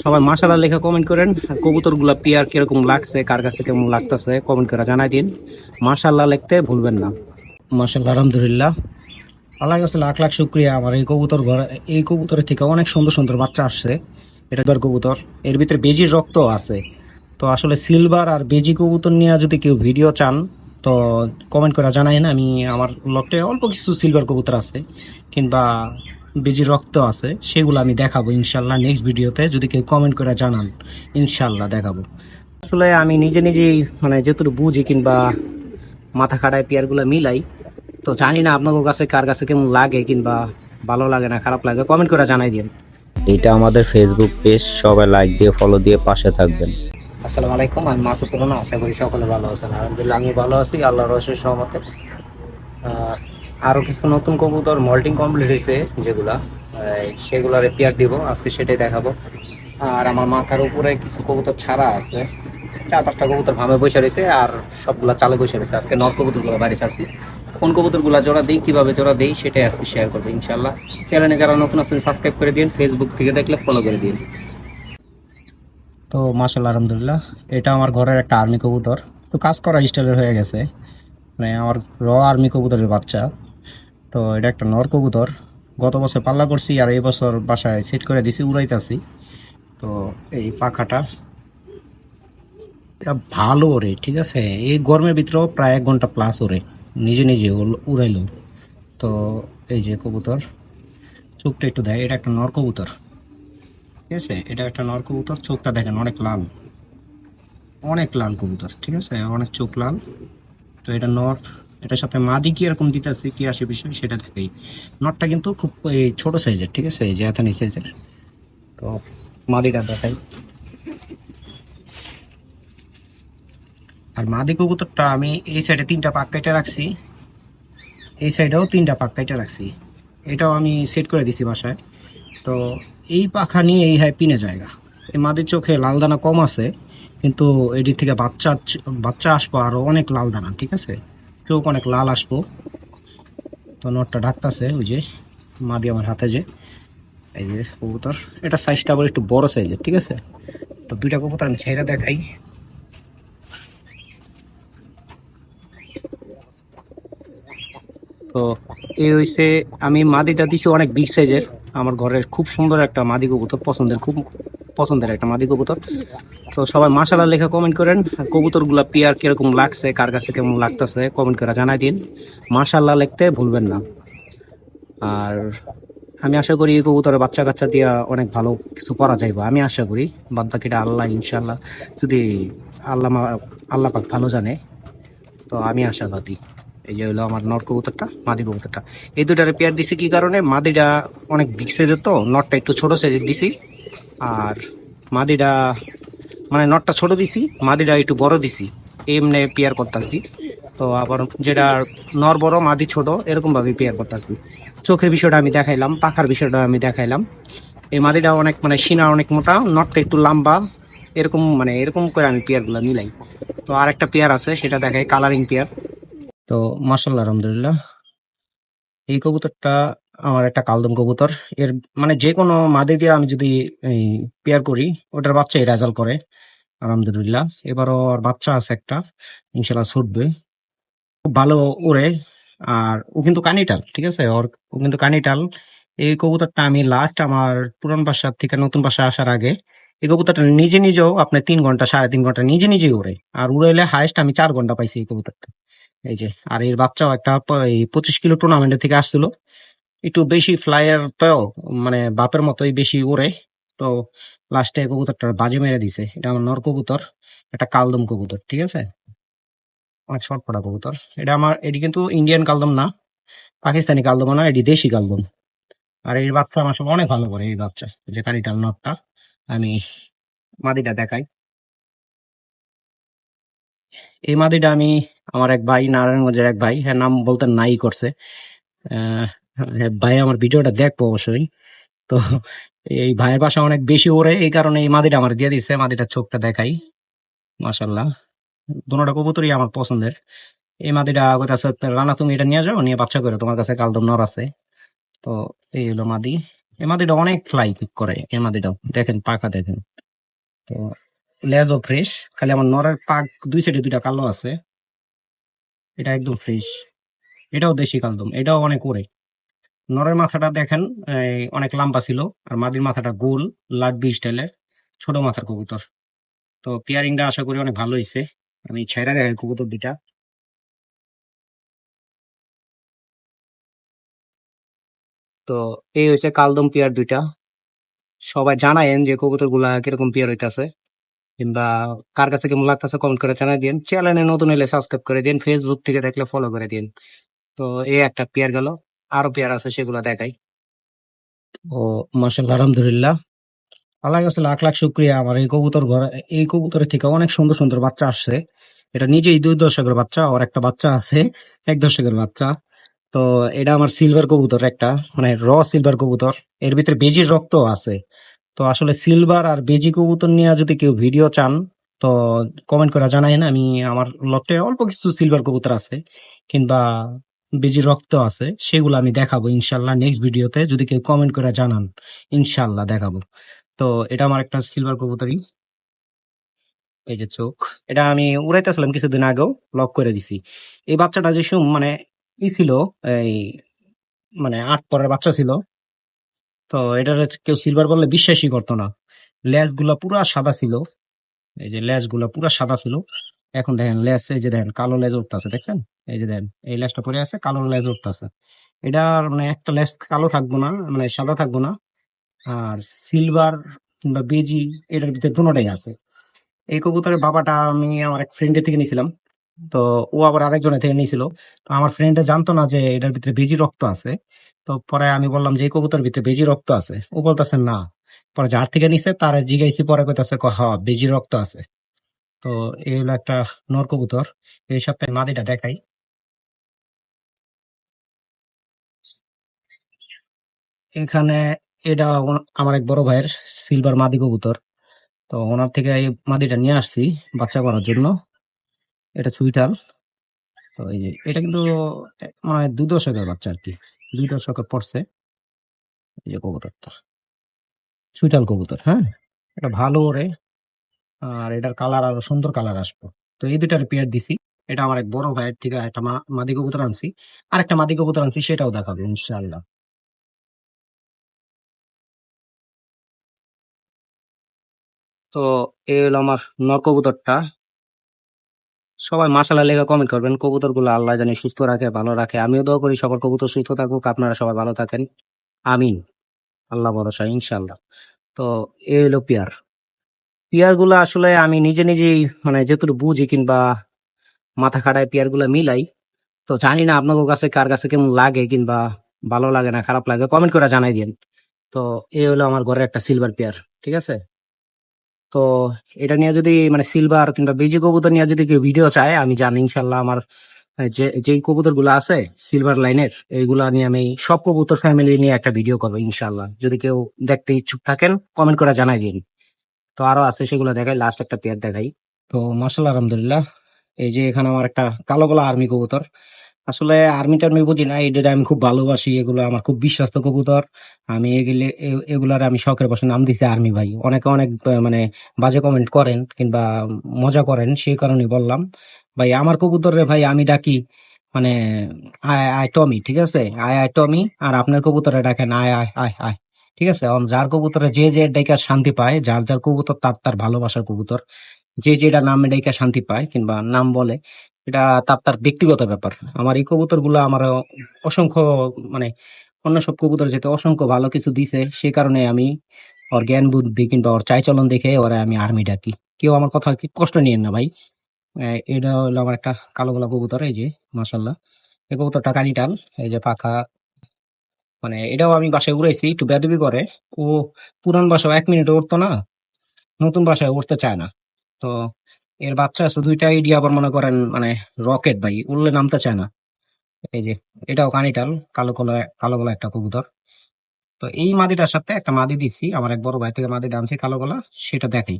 সবাই মাসালা লেখা কমেন্ট করেন, কবুতরগুলা পিয়ার কীরকম লাগছে, কার কাছে কেমন লাগতেছে কমেন্ট করে জানাই দিন। মাসাল্লাহ লিখতে ভুলবেন না। মাসাল্লাহ আলহামদুলিল্লাহ। আল্লাহ লাখ লাখ শুক্রিয়া। আমার এই কবুতর ঘর, এই কবুতরের থেকে অনেক সুন্দর সুন্দর বাচ্চা আসছে। এটা ধর কবুতর। এর ভিতরে বেজির রক্ত আছে। তো আসলে সিলভার আর বেজি কবুতর নিয়ে যদি কেউ ভিডিও চান, তো কমেন্ট করে জানাই না। আমি, আমার লটে অল্প কিছু সিলভার কবুতর আছে। কিংবা বেজির রক্ত আছে সেগুলো আমি দেখাবো ইনশাল্লাহ নেক্সট ভিডিওতে যদি কেউ কমেন্ট করে জানান ইনশাল্লাহ দেখাবো। আসলে আমি নিজে নিজেই মানে যেহেতু বুঝি কিংবা মাথা খাটায় পেয়ারগুলো মিলাই তো জানি না আপনাদের কাছে কার কাছে কেমন লাগে কিংবা ভালো লাগে না খারাপ লাগে কমেন্ট করে জানাই দিন। এটা আমাদের ফেসবুক পেজ সবাই লাইক দিয়ে ফলো দিয়ে পাশে থাকবেন। আসসালামু আলাইকুম আমি মাসুদ আশা করি সকলে ভালো আছেন। আলহামদুলিল্লাহ আমি ভালো আছি আল্লাহর রসের সহমতে আহ, আরও কিছু নতুন কবুতর মল্টিং কমপ্লিট হয়েছে যেগুলা এই, সেগুলার পেয়ার দিব আজকে সেটাই দেখাবো। আর আমার মাথার উপরে কিছু কবুতর ছাড়া আছে। চার পাঁচটা কবুতর ভাবে বসে রয়েছে আর সবগুলা চালে বসে রয়েছে। আজকে নর কবুতরগুলো বাড়ি ছাড়ছি। কোন কবুতরগুলো জোড়া দিই কীভাবে জোড়া দিই সেটাই আজকে শেয়ার করব ইনশাল্লাহ চ্যানেলে যারা নতুন আছেন সাবস্ক্রাইব করে দিন ফেসবুক থেকে দেখলে ফলো করে দিন। তো মাসাল্লাহ আলহামদুলিল্লাহ। এটা আমার ঘরের একটা আর্মি কবুতর। তো কাজ করা স্টাইলের হয়ে গেছে। মানে আমার র আর্মি কবুতরের বাচ্চা। তো এটা একটা নর কবুতর। গত বছর পাল্লা করছি আর এই বছর বাসায় সেট করে দিছি, উড়াইতেছি। তো এই পাখাটা এটা ভালো ওরে, ঠিক আছে? এই গরমের ভিতরেও প্রায় এক ঘণ্টা প্লাস ওরে, নিজে নিজে উড়াইল। তো এই যে কবুতর, চোখটা একটু দেয় এটা একটা নর কবুতর। ঠিক আছে? এটা একটা নর কবুতর, চোখটা দেখেন অনেক লাল। অনেক লাল কবুতর, ঠিক আছে? অনেক চোখ লাল। তো এটা নর এটার সাথে মাদি কি এরকম দিতেছে, কি আসে বিষয় সেটা দেখেই। নটটা কিন্তু খুব ছোট সাইজের ঠিক আছে? এই যে এথানি সাইজের তো মাদিটা দেখাই। আর মাদি কবুতরটা আমি এই সাইডে তিনটা পাক কেটে রাখছি। এই সাইডেও তিনটা পাক কেটে রাখছি। এটাও আমি সেট করে দিছি বাসায়। তো এই পাখা নিয়ে এই হাই পিনে জায়গা। এই মাদির চোখে লাল দানা কম আছে, কিন্তু এদিক থেকে বাচ্চা বাচ্চা আসব আরও অনেক লাল দানা, ঠিক আছে? চোখ অনেক লাল আসব। তো নটটা ডাকতেছে ওই যে মাদি আমার হাতে যে। এই যে কবুতর, এটা সাইজটা আবার একটু বড় সাইজের ঠিক আছে? তো দুইটা কবুতর আমি ছেড়ে দেখাই। তো এই হইছে, আমি মাদিটা দিছি অনেক বিগ সাইজের আমার ঘরের খুব সুন্দর একটা মাদি কবুতর, পছন্দের, খুব পছন্দের একটা মাদি কবুতর। তো সবাই মাসালা লেখা কমেন্ট করেন কবুতরগুলা পিয়ার কীরকম লাগছে, কার কাছে কেমন লাগতেছে কমেন্ট করে জানাই দিন। মাসাল্লাহ লিখতে ভুলবেন না। আর আমি আশা করি এই কবুতরের বাচ্চা কাচ্চা দিয়ে অনেক ভালো কিছু করা যাইব। আমি আশা করি, বাদ বাকিটা আল্লাহ ইনশাল্লাহ যদি আল্লাহ আল্লাহ পাক ভালো জানে, তো আমি আশাবাদী। এই যে হলো আমার নট কবুতরটা, মাদি কবুতরটা। এই দুটারে পেয়ার দিছি কি কারণে? মাদিটা অনেক বিগ সাইজের তো, নটটা একটু ছোট সাইজের দিছি। আর মাদিটা মানে নটটা ছোট দিছি মাদিটা একটু বড় দিছি, এমনি পেয়ার করতেছি। তো আবার যেটা নর বড়, মাদি ছোট এরকম ভাবে পেয়ার করতেছি। চোখের বিষয়টা আমি দেখাইলাম, পাখার বিষয়টা আমি দেখাইলাম। এই মাদিটা অনেক মানে সিনা অনেক মোটা, নটটা একটু লম্বা, এরকম মানে এরকম করে আমি পেয়ারগুলো মিলাই। তো আর একটা পেয়ার আছে, সেটা দেখাই কালারিং পেয়ার তো মাসাল্লাহ আলহামদুলিল্লাহ। এই কবুতরটা আমার একটা কালদম কবুতর। এর মানে যে কোনো মাদে দিয়ে আমি যদি এই পেয়ার করি, ওটার বাচ্চা এই রেজাল্ট করে। আলহামদুলিল্লাহ। এবারও আর বাচ্চা আছে একটা। ইনশাল্লাহ ছুটবে। খুব ভালো ওড়ে আর ও কিন্তু কানিটাল, ঠিক আছে? ওর, ও কিন্তু কানিটাল। এই কবুতরটা আমি লাস্ট আমার পুরান বাসার থেকে নতুন বাসা আসার আগে, এই কবুতরটা নিজে নিজেও আপনার তিন ঘণ্টা, সাড়ে তিন ঘণ্টা নিজে নিজেই উড়ে আর উড়াইলে হাইস্ট আমি চার ঘণ্টা পাইছি এই কবুতরটা। এই যে, আর এর বাচ্চাও একটা এই পঁচিশ কিলো টুর্নামেন্টের থেকে আসছিল। একটু বেশি ফ্লাইয়ার তো মানে বাপের মতোই বেশি ওড়ে তো লাস্টে কবুতরটা বাজে মেরে দিছে। এটা আমার নর কবুতর একটা কালদম কবুতর, ঠিক আছে? অনেক শর্ট পড়া কবুতর। এটা আমার, এটি কিন্তু ইন্ডিয়ান কালদম না, পাকিস্তানি কালদম না, এটি দেশি কালদম। আর এই বাচ্চা আমার সব অনেক ভালো করে, এই বাচ্চা, যে কানিটাল নটটা আমি মাদিটা দেখাই। এই মাদিটা আমি, আমার এক ভাই, নারায়ণগঞ্জের এক ভাই হ্যাঁ নাম বলতে নাই করছে। ভাই, আমার ভিডিওটা দেখব অবশ্যই। তো এই ভাইয়ের বাসা অনেক বেশি ওরে, এই কারণে এই মাদিটা আমার দিয়ে দিচ্ছে মাদিটার চোখটা দেখাই। মাসাল্লাহ দুটা কবুতরই আমার পছন্দের। এই মাদিটা কইতাছে রানা, তুমি এটা নিয়ে যাও, নিয়ে বাচ্চা করে, তোমার কাছে কালদম নর আছে। তো এই হলো মাদি। এই মাদিটা অনেক ফ্লাই করে, এই মাদিটা। দেখেন পাকা দেখেন। তো লেজও ফ্রেশ খালি আমার নরের পাক দুই সাইডে দুইটা কালো আছে। এটা একদম ফ্রেশ এটাও দেশি কালদম, এটাও অনেক ওরে। নরের মাথাটা দেখেন অনেক লম্বা ছিল, আর মাদির মাথাটা গোল, লাড্ডু স্টাইলের ছোট মাথার কবুতর। তো পেয়ারিংটা আশা করি অনেক ভালো হয়েছে আমি ছেড়া দেখেন কবুতর দুইটা তো এই হচ্ছে কালদম পেয়ার দুইটা। সবাই জানায়েন যে কবুতরগুলা কীরকম পেয়ার হইতাছে, কিংবা কার কাছে কেমন লাগতেছে কমেন্ট করে জানাই দিন চ্যানেলে নতুন এলে সাবস্ক্রাইব করে দিন ফেসবুক থেকে দেখলে ফলো করে দিন তো এই একটা পেয়ার গেল। আরও পেয়ার আছে সেগুলো দেখাই। ও মাসাল্লাহ আলহামদুলিল্লাহ। আল্লাহ কাছে লাখ লাখ শুক্রিয়া। আমার এই কবুতর ঘর, এই কবুতরের থেকে অনেক সুন্দর সুন্দর বাচ্চা আসছে। এটা নিজেই দুই দশকের বাচ্চা আর একটা বাচ্চা আছে, এক দশকের বাচ্চা। তো এটা আমার সিলভার কবুতর একটা মানে র সিলভার কবুতর। এর ভিতরে বেজির রক্ত আছে। তো আসলে সিলভার আর বেজি কবুতর নিয়ে যদি কেউ ভিডিও চান, তো কমেন্ট করে জানাই না আমি, আমার লটে অল্প কিছু সিলভার কবুতর আছে, কিংবা বেজির রক্ত আছে, সেগুলো আমি দেখাবো ইনশাল্লাহ নেক্সট ভিডিওতে যদি কেউ কমেন্ট করে জানান, ইনশাল্লাহ দেখাবো। তো এটা আমার একটা সিলভার কবুতরই। এই যে চোখ। এটা আমি উড়াইতেছিলাম কিছুদিন আগেও লক করে দিছি। এই বাচ্চাটা যে সুম মানে ই ছিল, এই মানে আট পরের বাচ্চা ছিল। তো এটার কেউ সিলভার বললে বিশ্বাসই করতো না। লেজগুলা পুরা সাদা ছিল। এই যে লেজগুলা পুরা সাদা ছিল। এখন দেখেন লেজ এই যে দেখেন কালো লেজ উঠতেছে, দেখছেন? এই যে দেখেন, এই লেজটা পরে আছে, কালো লেজ উঠতেছে। এটার মানে একটা লেজ কালো থাকব না মানে সাদা থাকব না, আর সিলভার কিংবা বেজি এটার ভিতরে দুটোটাই আছে। এই কবুতরের বাবাটা, আমি আমার এক ফ্রেন্ডের থেকে নিয়েছিলাম তো ও আবার আরেকজনের থেকে নিয়েছিল। তো আমার ফ্রেন্ডে জানতো না যে এটার ভিতরে বেজি রক্ত আছে, তো পরে আমি বললাম যে, এই কবুতরের ভিতরে বেজি রক্ত আছে? ও বলতেছে, না। পরে যার থেকে নিছে, তার জিগাইছি পরে কইতাছে হ্যাঁ বেজি রক্ত আছে। তো এই হলো একটা নর কবুতর। এই সপ্তাহে মাদিটা দেখাই। এখানে এটা আমার এক বড় ভাইয়ের সিলভার মাদি কবুতর। তো ওনার থেকে এই মাদিটা নিয়ে আসছি বাচ্চা করার জন্য। এটা চুইটাল তো এই যে, এটা কিন্তু মানে দু দশকের বাচ্চা আর কি। দুই দশকে পড়ছে। এই যে কবুতরটা। চুইটাল কবুতর হ্যাঁ? এটা ভালো ওরে। আর এটার কালার আরও সুন্দর কালার আসবে। তো এই দুটার পেয়ার দিছি। এটা আমার এক বড় ভাইয়ের থেকে একটা মাদি কবুতর আনছি। আর একটা মাদি কবুতর আনছি, সেটাও দেখাবো, ইনশাআল্লাহ। তো এই হলো আমার নর কবুতরটা। সবাই মাসালা লেখা কমেন্ট করবেন কবুতরগুলো আল্লাহ জানি সুস্থ রাখে, ভালো রাখে। আমিও দোয়া করি সবার কবুতর সুস্থ থাকুক, আপনারা সবাই ভালো থাকেন। আমিন। আল্লাহ ভরসা ইনশাল্লাহ তো এই হলো পিয়ার পিয়ারগুলো আসলে আমি নিজে নিজেই মানে যেহেতু বুঝি কিংবা মাথা খাটায় পিয়ারগুলো মিলাই, তো জানি না আপনাদের কাছে কার কাছে কেমন লাগে কিংবা ভালো লাগে না, খারাপ লাগে কমেন্ট করে জানাই দিন তো এই হলো আমার ঘরের একটা সিলভার পেয়ার ঠিক আছে? তো এটা নিয়ে যদি মানে সিলভার কিংবা বেজি কবুতর নিয়ে যদি কেউ ভিডিও চায়, আমি জানি ইনশাল্লাহ আমার যে, যেই কবুতরগুলো আছে সিলভার লাইনের এইগুলা নিয়ে আমি সব কবুতর ফ্যামিলি নিয়ে একটা ভিডিও করব ইনশাল্লাহ। যদি কেউ দেখতে ইচ্ছুক থাকেন কমেন্ট করে জানাই দিন তো আরও আছে, সেগুলো দেখাই। লাস্ট একটা পেয়ার দেখাই। তো মাসাল্লাহ আলহামদুলিল্লাহ। এই যে এখানে আমার একটা কালো গলা আর্মি কবুতর। আসলে আর্মি টার্মি বুঝি না এটা আমি খুব ভালোবাসি, এগুলো আমার খুব বিশ্বাস্ত কবুতর। আমি এগুলি এগুলার আমি শখের বসে নাম দিছি আর্মি ভাই। অনেকে অনেক মানে বাজে কমেন্ট করেন কিংবা মজা করেন, সেই কারণে বললাম। ভাই, আমার কবুতর রে ভাই, আমি ডাকি মানে আয় আয়, টমি, ঠিক আছে? আয় আয়, টমি, আর আপনার কবুতরে ডাকেন আয় আয় আয় আয়। ঠিক আছে? যার কবুতরে যে যে ডাইকা শান্তি পায়, যার যার কবুতর, তার তার ভালোবাসার কবুতর, যে যেটা নাম ডাইকা শান্তি পায় কিংবা নাম বলে, এটা তার তার ব্যক্তিগত ব্যাপার। আমার এই কবুতরগুলো আমার অসংখ্য মানে অন্য সব কবুতর যেতে অসংখ্য ভালো কিছু দিছে, সে কারণে আমি ওর জ্ঞান বুদ্ধি কিংবা ওর চাইচলন দেখে ওরা আমি আর্মি ডাকি। কেউ আমার কথা কি কষ্ট নিয়েন না ভাই। এটা হলো আমার একটা কালো গোলা কবুতর, এই যে মাসাল্লাহ এই কবুতরটা কানিটাল, এই যে পাখা মানে এটাও আমি বাসায় উড়াইছি, একটু বেদবি করে। ও পুরান বাসায় এক মিনিটে উঠতো না, নতুন বাসায় উঠতে চায় না। তো এর বাচ্চা আছে দুইটা আইডিয়া আবার মনে করেন মানে রকেট ভাই, উড়লে নামতে চায় না। এই যে, এটাও কানিটাল, কালো কলা, কালো গলা একটা কবুতর। তো এই মাদিটার সাথে একটা মাদি দিচ্ছি আমার এক বড় ভাই থেকে মাদি আনছি কালো গলা সেটা দেখাই।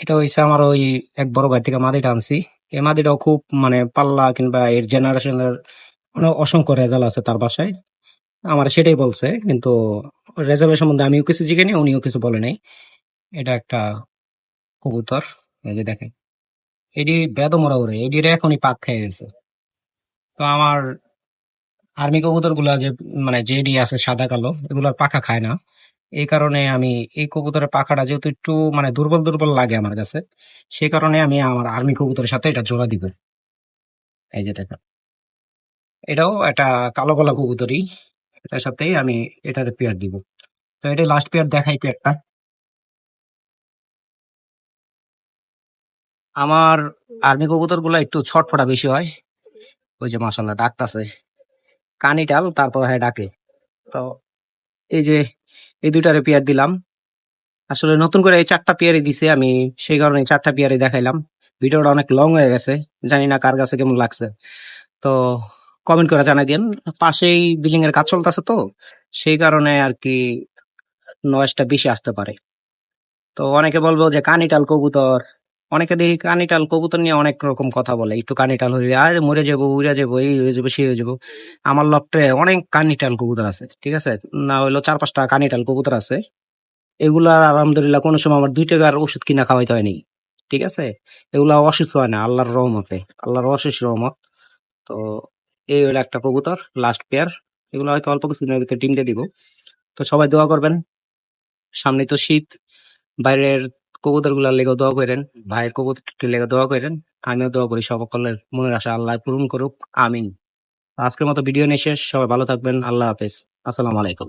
এটা হইছে আমার ওই এক বড় ভাই থেকে মাদিটা আনছি। এই মাদিটাও খুব মানে পাল্লা কিংবা এর জেনারেশনের মানে অসংখ্য রেজাল্ট আছে তার বাসায়। আমার সেটাই বলছে, কিন্তু রেজাল্টের সম্বন্ধে আমিও কিছু জিজ্ঞেনি উনিও কিছু বলে নাই। এটা একটা কবুতর, এই যে দেখেন। এটি বেদমরা ওরে, এটির এখনই পাক খেয়ে গেছে। তো আমার আর্মি কবুতরগুলা যে মানে যে জেডি আছে সাদা কালো, এগুলোর পাখা খায় না। এই কারণে আমি এই কবুতরের পাখাটা যেহেতু একটু মানে দুর্বল দুর্বল লাগে আমার কাছে সেই কারণে আমি আমার আর্মি কবুতরের সাথে এটা জোড়া দিব। এই যে দেখেন। এটাও একটা কালো গলা কবুতরই, এটার সাথেই আমি এটার পেয়ার দিব। তো এটা লাস্ট পেয়ার দেখাই পেয়ারটা আমার আর্মি কবুতরগুলা একটু ছটফটা বেশি হয়। ওই যে মাসাল্লাহ ডাকতাছে। কানিটাল, তারপর হ্যাঁ ডাকে। তো এই যে এই দুইটারে পেয়ার দিলাম। আসলে নতুন করে এই চারটা পেয়ারে দিছে, আমি সেই কারণে চারটা পেয়ারে দেখাইলাম। ভিডিওটা অনেক লং হয়ে গেছে, জানি না কার কাছে কেমন লাগছে। তো কমেন্ট করে জানাই দিন পাশেই বিল্ডিং এর কাজ চলতেছে তো, সেই কারণে আর কি নয়েসটা বেশি আসতে পারে। তো অনেকে বলব যে কানিটাল কবুতর অনেকে দেখি কানিটাল, কবুতর নিয়ে অনেক রকম কথা বলে। একটু কানিটাল হলে, আর মরে যাব, উড়ে যাব, এই হয়ে যাব, সে হয়ে যাব। আমার লপটে অনেক কানিটাল কবুতর আছে, ঠিক আছে? না হইল চার পাঁচটা কানিটাল কবুতর আছে। এগুলা আলহামদুলিল্লাহ কোনো সময় আমার দুই টাকার ওষুধ কিনা খাওয়াইতে হয়নি, ঠিক আছে? এগুলা অসুস্থ হয় না, আল্লাহর রহমতে, আল্লাহর অশেষ রহমত। তো এই হলো একটা কবুতর লাস্ট পেয়ার এগুলো হয়তো অল্প কিছুদিনের ভিতরে ডিম দিয়ে দিব। তো সবাই দোয়া করবেন। সামনে তো শীত, বাইরের কবুতরগুলার লেগে দোয়া করেন ভাইয়ের কবুতর লেগে দোয়া করেন আমিও দোয়া করি সকলের মনের আশা আল্লাহ পূরণ করুক আমিন। আজকের মতো ভিডিও নিয়ে শেষ সবাই ভালো থাকবেন আল্লাহ হাফেজ আসসালামু আলাইকুম।